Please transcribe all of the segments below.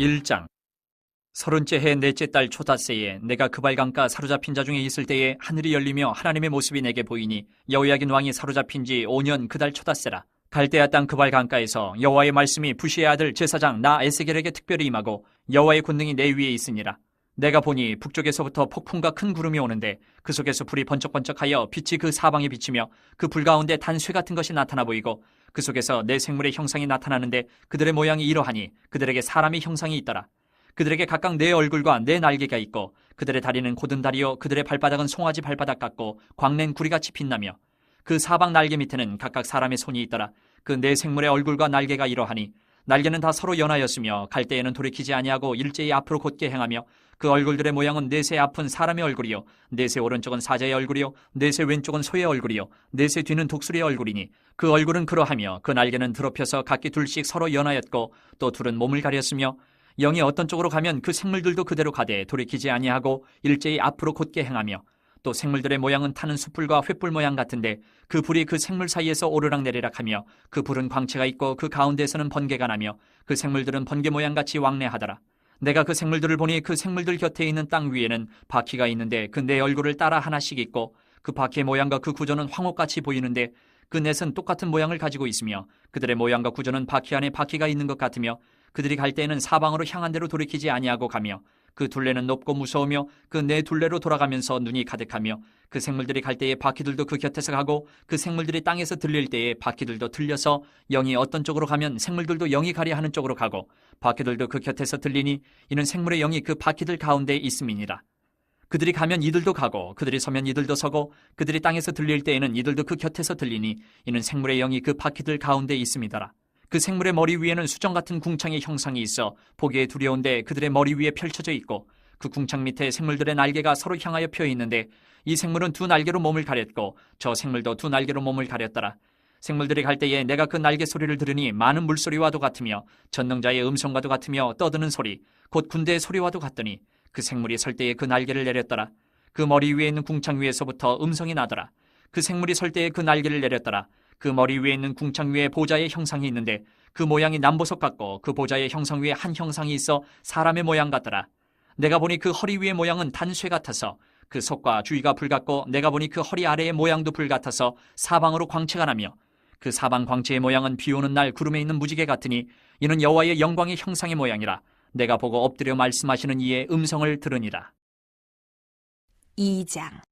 1장. 서른째 해 넷째 달 초닷새에 내가 그발강가 사로잡힌 자 중에 있을 때에 하늘이 열리며 하나님의 모습이 내게 보이니 여호야긴 왕이 사로잡힌 지 5년 그달 초닷새라. 갈대아 땅 그발강가에서 여호와의 말씀이 부시의 아들 제사장 나 에스겔에게 특별히 임하고 여호와의 권능이 내 위에 있으니라. 내가 보니 북쪽에서부터 폭풍과 큰 구름이 오는데 그 속에서 불이 번쩍번쩍하여 빛이 그 사방에 비치며 그 불 가운데 단쇠 같은 것이 나타나 보이고 그 속에서 내 생물의 형상이 나타나는데 그들의 모양이 이러하니 그들에게 사람의 형상이 있더라. 그들에게 각각 내 얼굴과 내 날개가 있고 그들의 다리는 고든 다리요 그들의 발바닥은 송아지 발바닥 같고 광낸 구리같이 빛나며 그 사방 날개 밑에는 각각 사람의 손이 있더라. 그 내 생물의 얼굴과 날개가 이러하니 날개는 다 서로 연하였으며 갈 때에는 돌이키지 아니하고 일제히 앞으로 곧게 행하며 그 얼굴들의 모양은 넷의 앞은 사람의 얼굴이요. 넷의 오른쪽은 사자의 얼굴이요. 넷의 왼쪽은 소의 얼굴이요. 넷의 뒤는 독수리의 얼굴이니 그 얼굴은 그러하며 그 날개는 드럽혀서 각기 둘씩 서로 연하였고 또 둘은 몸을 가렸으며 영이 어떤 쪽으로 가면 그 생물들도 그대로 가되 돌이키지 아니하고 일제히 앞으로 곧게 행하며 또 생물들의 모양은 타는 숯불과 횃불 모양 같은데 그 불이 그 생물 사이에서 오르락 내리락 하며 그 불은 광채가 있고 그 가운데에서는 번개가 나며 그 생물들은 번개 모양 같이 왕래하더라. 내가 그 생물들을 보니 그 생물들 곁에 있는 땅 위에는 바퀴가 있는데 그 네 얼굴을 따라 하나씩 있고 그 바퀴의 모양과 그 구조는 황옥같이 보이는데 그 넷은 똑같은 모양을 가지고 있으며 그들의 모양과 구조는 바퀴 안에 바퀴가 있는 것 같으며 그들이 갈 때에는 사방으로 향한 대로 돌이키지 아니하고 가며 그 둘레는 높고 무서우며 그 네 둘레로 돌아가면서 눈이 가득하며 그 생물들이 갈 때에 바퀴들도 그 곁에서 가고 그 생물들이 땅에서 들릴 때에 바퀴들도 들려서 영이 어떤 쪽으로 가면 생물들도 영이 가려 하는 쪽으로 가고 바퀴들도 그 곁에서 들리니 이는 생물의 영이 그 바퀴들 가운데 있음이니라. 그들이 가면 이들도 가고 그들이 서면 이들도 서고 그들이 땅에서 들릴 때에는 이들도 그 곁에서 들리니 이는 생물의 영이 그 바퀴들 가운데 있음이더라. 그 생물의 머리 위에는 수정 같은 궁창의 형상이 있어 보기에 두려운데 그들의 머리 위에 펼쳐져 있고 그 궁창 밑에 생물들의 날개가 서로 향하여 펴 있는데 이 생물은 두 날개로 몸을 가렸고 저 생물도 두 날개로 몸을 가렸더라. 생물들이 갈 때에 내가 그 날개 소리를 들으니 많은 물소리와도 같으며 전능자의 음성과도 같으며 떠드는 소리 곧 군대의 소리와도 같더니 그 생물이 설 때에 그 날개를 내렸더라. 그 머리 위에 있는 궁창 위에서부터 음성이 나더라. 그 생물이 설 때에 그 날개를 내렸더라. 그 머리 위에 있는 궁창 위에 보좌의 형상이 있는데 그 모양이 남보석 같고 그 보좌의 형상 위에 한 형상이 있어 사람의 모양 같더라. 내가 보니 그 허리 위의 모양은 단쇠 같아서 그 속과 주위가 불 같고 내가 보니 그 허리 아래의 모양도 불 같아서 사방으로 광채가 나며 그 사방 광채의 모양은 비 오는 날 구름에 있는 무지개 같으니 이는 여호와의 영광의 형상의 모양이라 내가 보고 엎드려 말씀하시는 이의 음성을 들으니라. 2장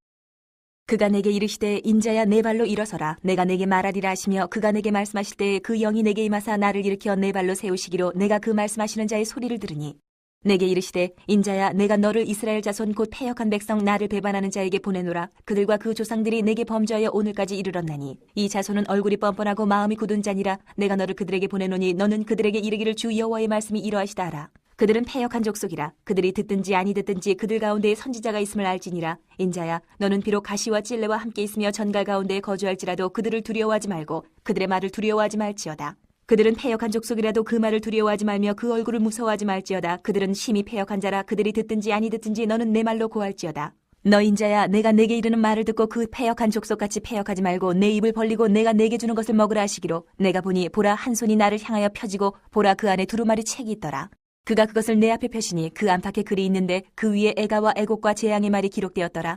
그가 내게 이르시되 인자야 내 발로 일어서라. 내가 내게 말하리라 하시며 그가 내게 말씀하실 때에 그 영이 내게 임하사 나를 일으켜 내 발로 세우시기로 내가 그 말씀하시는 자의 소리를 들으니. 내게 이르시되 인자야 내가 너를 이스라엘 자손 곧 패역한 백성 나를 배반하는 자에게 보내노라. 그들과 그 조상들이 내게 범죄하여 오늘까지 이르렀나니. 이 자손은 얼굴이 뻔뻔하고 마음이 굳은 자니라. 내가 너를 그들에게 보내노니 너는 그들에게 이르기를 주 여호와의 말씀이 이러하시다 하라 그들은 패역한 족속이라 그들이 듣든지 아니 듣든지 그들 가운데에 선지자가 있음을 알지니라. 인자야 너는 비록 가시와 찔레와 함께 있으며 전갈 가운데에 거주할지라도 그들을 두려워하지 말고 그들의 말을 두려워하지 말지어다. 그들은 패역한 족속이라도 그 말을 두려워하지 말며 그 얼굴을 무서워하지 말지어다. 그들은 심히 패역한 자라 그들이 듣든지 아니 듣든지 너는 내 말로 고할지어다. 너 인자야 내가 내게 이르는 말을 듣고 그 패역한 족속같이 패역하지 말고 내 입을 벌리고 내가 내게 주는 것을 먹으라 하시기로 내가 보니 보라 한 손이 나를 향하여 펴지고 보라 그 안에 두루마리 책이 있더라 그가 그것을 내 앞에 펴시니 그 안팎에 글이 있는데 그 위에 애가와 애곡과 재앙의 말이 기록되었더라.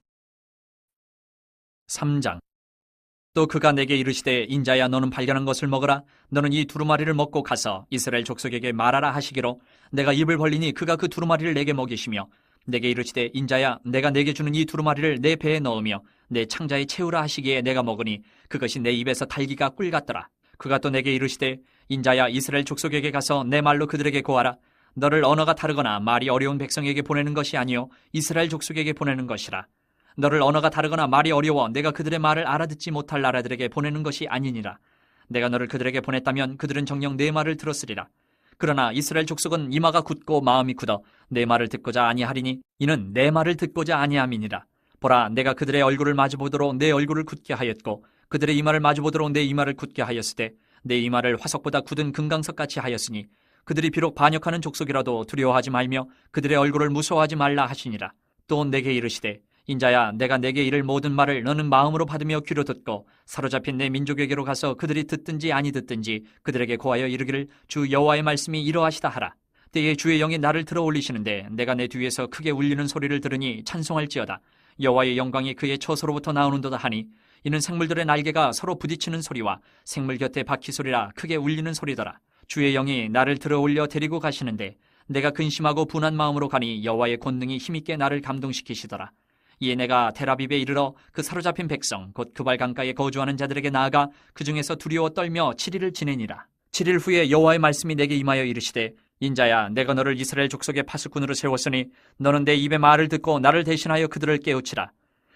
3장. 또 그가 내게 이르시되 인자야 너는 발견한 것을 먹으라. 너는 이 두루마리를 먹고 가서 이스라엘 족속에게 말하라 하시기로 내가 입을 벌리니 그가 그 두루마리를 내게 먹이시며 내게 이르시되 인자야 내가 내게 주는 이 두루마리를 내 배에 넣으며 내 창자에 채우라 하시기에 내가 먹으니 그것이 내 입에서 달기가 꿀 같더라. 그가 또 내게 이르시되 인자야 이스라엘 족속에게 가서 내 말로 그들에게 고하라 너를 언어가 다르거나 말이 어려운 백성에게 보내는 것이 아니요 이스라엘 족속에게 보내는 것이라 너를 언어가 다르거나 말이 어려워 내가 그들의 말을 알아듣지 못할 나라들에게 보내는 것이 아니니라. 내가 너를 그들에게 보냈다면 그들은 정녕 내 말을 들었으리라. 그러나 이스라엘 족속은 이마가 굳고 마음이 굳어 내 말을 듣고자 아니하리니 이는 내 말을 듣고자 아니함이니라. 보라 내가 그들의 얼굴을 마주 보도록 내 얼굴을 굳게 하였고 그들의 이마를 마주 보도록 내 이마를 굳게 하였으되 내 이마를 화석보다 굳은 금강석 같이 하였으니 그들이 비록 반역하는 족속이라도 두려워하지 말며 그들의 얼굴을 무서워하지 말라 하시니라. 또 내게 이르시되 인자야 내가 내게 이를 모든 말을 너는 마음으로 받으며 귀로 듣고 사로잡힌 내 민족에게로 가서 그들이 듣든지 아니 듣든지 그들에게 고하여 이르기를 주 여호와의 말씀이 이러하시다 하라. 때에 주의 영이 나를 들어 올리시는데 내가 내 뒤에서 크게 울리는 소리를 들으니 찬송할지어다. 여호와의 영광이 그의 처소로부터 나오는도다 하니 이는 생물들의 날개가 서로 부딪히는 소리와 생물 곁에 바퀴 소리라 크게 울리는 소리더라 주의 영이 나를 들어 올려 데리고 가시는데 내가 근심하고 분한 마음으로 가니 여호와의 권능이 힘있게 나를 감동시키시더라. 이에 내가 테라빕에 이르러 그 사로잡힌 백성 곧 그발 강가에 거주하는 자들에게 나아가 그 중에서 두려워 떨며 7일을 지내니라. 7일 후에 여호와의 말씀이 내게 임하여 이르시되 인자야 내가 너를 이스라엘 족속의 파수꾼으로 세웠으니 너는 내 입의 말을 듣고 나를 대신하여 그들을 깨우치라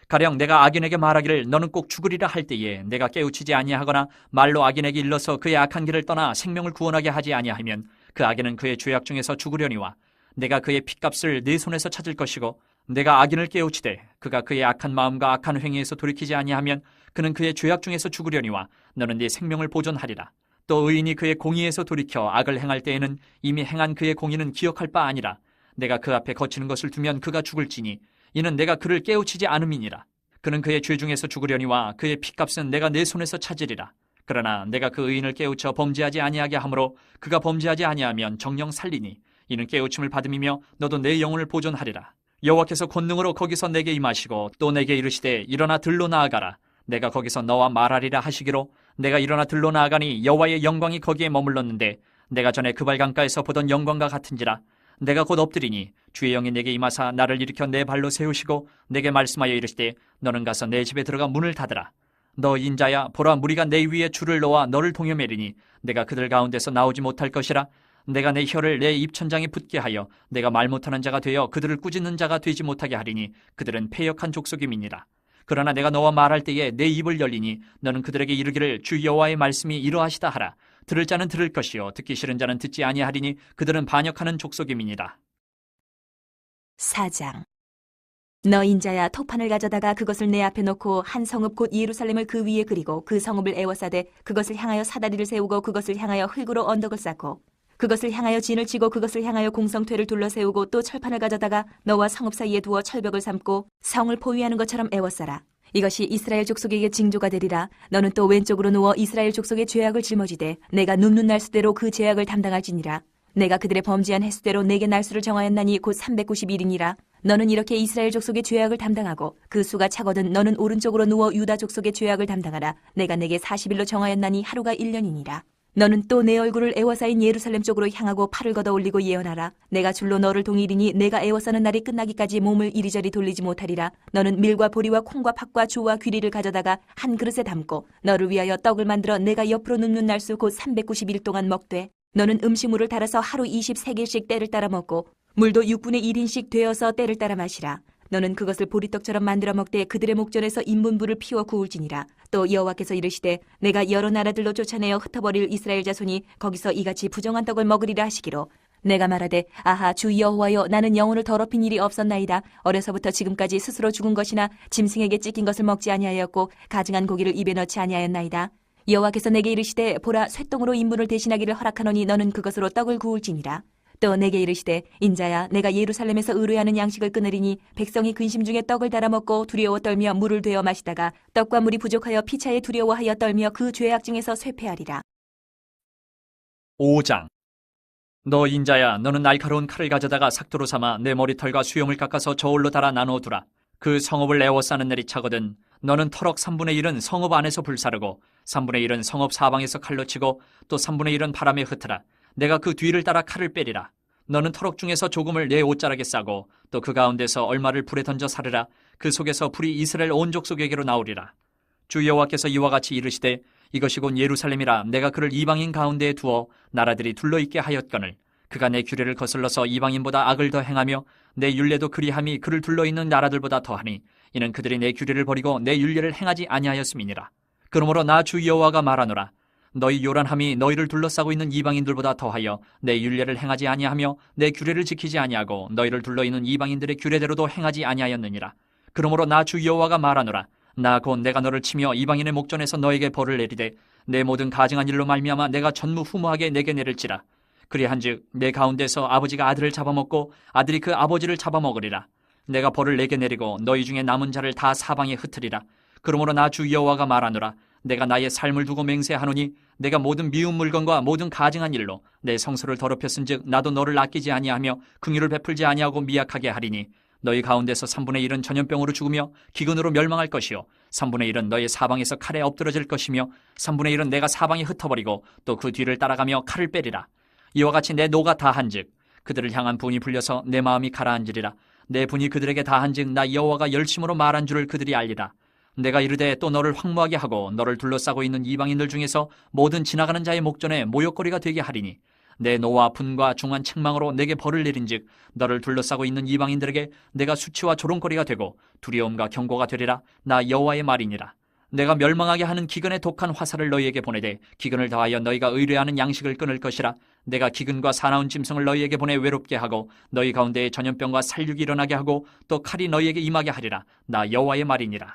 가령 내가 악인에게 말하기를 너는 꼭 죽으리라 할 때에 내가 깨우치지 아니하거나 말로 악인에게 일러서 그의 악한 길을 떠나 생명을 구원하게 하지 아니하면 그 악인은 그의 죄악 중에서 죽으려니와 내가 그의 핏값을 내 손에서 찾을 것이고 내가 악인을 깨우치되 그가 그의 악한 마음과 악한 행위에서 돌이키지 아니하면 그는 그의 죄악 중에서 죽으려니와 너는 네 생명을 보존하리라. 또 의인이 그의 공의에서 돌이켜 악을 행할 때에는 이미 행한 그의 공의는 기억할 바 아니라 내가 그 앞에 거치는 것을 두면 그가 죽을지니 이는 내가 그를 깨우치지 않음이니라. 그는 그의 죄 중에서 죽으려니와 그의 핏값은 내가 내 손에서 찾으리라. 그러나 내가 그 의인을 깨우쳐 범죄하지 아니하게 하므로 그가 범죄하지 아니하면 정령 살리니 이는 깨우침을 받음이며 너도 내 영혼을 보존하리라. 여호와께서 권능으로 거기서 내게 임하시고 또 내게 이르시되 일어나 들로 나아가라. 내가 거기서 너와 말하리라 하시기로 내가 일어나 들로 나아가니 여호와의 영광이 거기에 머물렀는데 내가 전에 그발 강가에서 보던 영광과 같은지라 내가 곧 엎드리니 주의 영이 내게 임하사 나를 일으켜 내 발로 세우시고 내게 말씀하여 이르시되 너는 가서 내 집에 들어가 문을 닫으라. 너 인자야 보라 무리가 내 위에 줄을 놓아 너를 동여매리니 내가 그들 가운데서 나오지 못할 것이라. 내가 내 혀를 내 입천장에 붙게 하여 내가 말 못하는 자가 되어 그들을 꾸짖는 자가 되지 못하게 하리니 그들은 패역한 족속임이니라 그러나 내가 너와 말할 때에 내 입을 열리니 너는 그들에게 이르기를 주 여호와의 말씀이 이러하시다 하라. 들을 자는 들을 것이요 듣기 싫은 자는 듣지 아니하리니 그들은 반역하는 족속임이니라. 4장 너 인자야 토판을 가져다가 그것을 내 앞에 놓고 한 성읍 곧 예루살렘을 그 위에 그리고 그 성읍을 에워싸되 그것을 향하여 사다리를 세우고 그것을 향하여 흙으로 언덕을 쌓고 그것을 향하여 진을 치고 그것을 향하여 공성퇴를 둘러 세우고 또 철판을 가져다가 너와 성읍 사이에 두어 철벽을 삼고 성을 포위하는 것처럼 에워싸라. 이것이 이스라엘 족속에게 징조가 되리라. 너는 또 왼쪽으로 누워 이스라엘 족속의 죄악을 짊어지되 내가 눕는 날수대로 그 죄악을 담당할지니라. 내가 그들의 범죄한 횟수대로 내게 날수를 정하였나니 곧 391이니라. 너는 이렇게 이스라엘 족속의 죄악을 담당하고 그 수가 차거든 너는 오른쪽으로 누워 유다 족속의 죄악을 담당하라. 내가 내게 40일로 정하였나니 하루가 1년이니라 너는 또 내 얼굴을 애워싸인 예루살렘 쪽으로 향하고 팔을 걷어 올리고 예언하라 내가 줄로 너를 동일이니 내가 애워싸는 날이 끝나기까지 몸을 이리저리 돌리지 못하리라 너는 밀과 보리와 콩과 팥과 주와 귀리를 가져다가 한 그릇에 담고 너를 위하여 떡을 만들어 내가 옆으로 눕는 날수 곧 390일 동안 먹되 너는 음식물을 달아서 하루 23개씩 때를 따라 먹고 물도 6분의 1인씩 되어서 때를 따라 마시라. 너는 그것을 보리떡처럼 만들어 먹되 그들의 목전에서 인분불을 피워 구울지니라. 또 여호와께서 이르시되 내가 여러 나라들로 쫓아내어 흩어버릴 이스라엘 자손이 거기서 이같이 부정한 떡을 먹으리라 하시기로. 내가 말하되 아하 주 여호와여 나는 영혼을 더럽힌 일이 없었나이다. 어려서부터 지금까지 스스로 죽은 것이나 짐승에게 찢긴 것을 먹지 아니하였고 가증한 고기를 입에 넣지 아니하였나이다. 여호와께서 내게 이르시되 보라 쇠똥으로 인분을 대신하기를 허락하노니 너는 그것으로 떡을 구울지니라 또 내게 이르시되 인자야 내가 예루살렘에서 의뢰하는 양식을 끊으리니 백성이 근심 중에 떡을 달아 먹고 두려워 떨며 물을 되어 마시다가 떡과 물이 부족하여 피차에 두려워하여 떨며 그 죄악 중에서 쇠폐하리라. 5장. 너 인자야 너는 날카로운 칼을 가져다가 삭도로 삼아 내 머리털과 수염을 깎아서 저울로 달아 나누어 두라. 그 성읍을 에워 싸는 날이 차거든 너는 터럭 3분의 1은 성읍 안에서 불사르고 3분의 1은 성읍 사방에서 칼로 치고 또 3분의 1은 바람에 흩으라 내가 그 뒤를 따라 칼을 빼리라. 너는 터럭 중에서 조금을 내 옷자락에 싸고 또 그 가운데서 얼마를 불에 던져 사르라. 그 속에서 불이 이스라엘 온 족속에게로 나오리라. 주 여호와께서 이와 같이 이르시되 이것이 곧 예루살렘이라. 내가 그를 이방인 가운데에 두어 나라들이 둘러 있게 하였거늘 그가 내 규례를 거슬러서 이방인보다 악을 더 행하며 내 율례도 그리함이 그를 둘러 있는 나라들보다 더하니 이는 그들이 내 규례를 버리고 내 율례를 행하지 아니하였음이니라. 그러므로 나 주 여호와가 말하노라 너희 요란함이 너희를 둘러싸고 있는 이방인들보다 더하여 내 율례를 행하지 아니하며 내 규례를 지키지 아니하고 너희를 둘러있는 이방인들의 규례대로도 행하지 아니하였느니라. 그러므로 나 주 여호와가 말하노라. 나 곧 내가 너를 치며 이방인의 목전에서 너에게 벌을 내리되 내 모든 가증한 일로 말미암아 내가 전무후무하게 내게 내릴지라. 그리한즉 내 가운데서 아버지가 아들을 잡아먹고 아들이 그 아버지를 잡아먹으리라. 내가 벌을 내게 내리고 너희 중에 남은 자를 다 사방에 흩으리라. 그러므로 나 주 여호와가 말하노라. 내가 나의 삶을 두고 맹세하노니 내가 모든 미운 물건과 모든 가증한 일로 내 성소를 더럽혔은즉 나도 너를 아끼지 아니하며 긍휼을 베풀지 아니하고 미약하게 하리니 너희 가운데서 3분의 1은 전염병으로 죽으며 기근으로 멸망할 것이요 3분의 1은 너희 사방에서 칼에 엎드러질 것이며 3분의 1은 내가 사방에 흩어버리고 또 그 뒤를 따라가며 칼을 빼리라. 이와 같이 내 노가 다한즉 그들을 향한 분이 불려서 내 마음이 가라앉으리라. 내 분이 그들에게 다한즉 나 여호와가 열심으로 말한 줄을 그들이 알리라 내가 이르되 또 너를 황무하게 하고 너를 둘러싸고 있는 이방인들 중에서 모든 지나가는 자의 목전에 모욕거리가 되게 하리니 내 노와 분과 중한 책망으로 내게 벌을 내린즉 너를 둘러싸고 있는 이방인들에게 내가 수치와 조롱거리가 되고 두려움과 경고가 되리라. 나 여호와의 말이니라. 내가 멸망하게 하는 기근의 독한 화살을 너희에게 보내되 기근을 더하여 너희가 의뢰하는 양식을 끊을 것이라. 내가 기근과 사나운 짐승을 너희에게 보내 외롭게 하고 너희 가운데에 전염병과 살육이 일어나게 하고 또 칼이 너희에게 임하게 하리라. 나 여호와의 말이니라